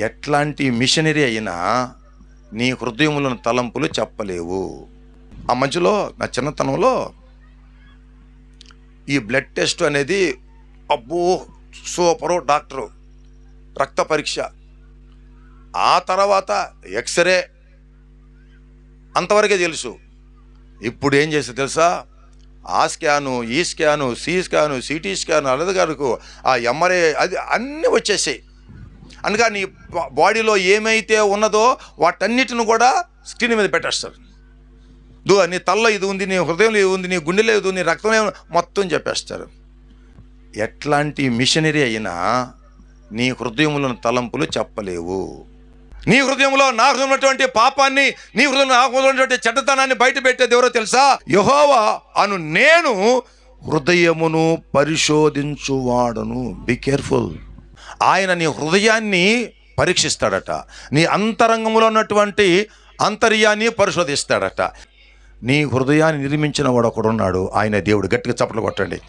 ఎట్లాంటి మిషనరీ అయినా నీ హృదయములను తలంపులు చెప్పలేవు. ఆ మధ్యలో నా చిన్నతనంలో ఈ బ్లడ్ టెస్ట్ అనేది అబ్బో సూపరు డాక్టరు. రక్త పరీక్ష. ఆ తర్వాత ఎక్స్రే. అంతవరకే తెలుసు. ఇప్పుడు ఏం చేస్తే తెలుసా? ఆ స్కాను ఈ scan C scan CT scan అలది ఆ ఎంఆర్ఐ అది అన్నీ వచ్చేసాయి. అనగా నీ బాడీలో ఏమైతే ఉన్నదో వాటన్నిటిని కూడా స్క్రీన్ మీద పెట్టేస్తారు. దో నీ తల్లో ఇది ఉంది నీ హృదయంలో ఇది ఉంది నీ గుండెలో ఇది ఉంది నీ రక్తంలో మొత్తం చెప్పేస్తారు. ఎట్లాంటి మిషనరీ అయినా నీ హృదయములను తలంపులు చెప్పలేవు. నీ హృదయంలో నా హృదయంలో ఉన్నటువంటి పాపాన్ని నీ హృదయంలో నా చెడ్డతనాన్ని బయట పెట్టేది ఎవరో తెలుసా? యహోవా అను నేను హృదయమును పరిశోధించువాడను. బి కేర్ఫుల్ ఆయన నీ హృదయాన్ని పరీక్షిస్తాడట. నీ అంతరంగంలో ఉన్నటువంటి అంతర్యాన్ని పరిశోధిస్తాడట. నీ హృదయాన్ని నిర్మించిన వాడు ఒకడున్నాడు. ఆయన దేవుడు. గట్టిగా చప్పట్లు కొట్టండి.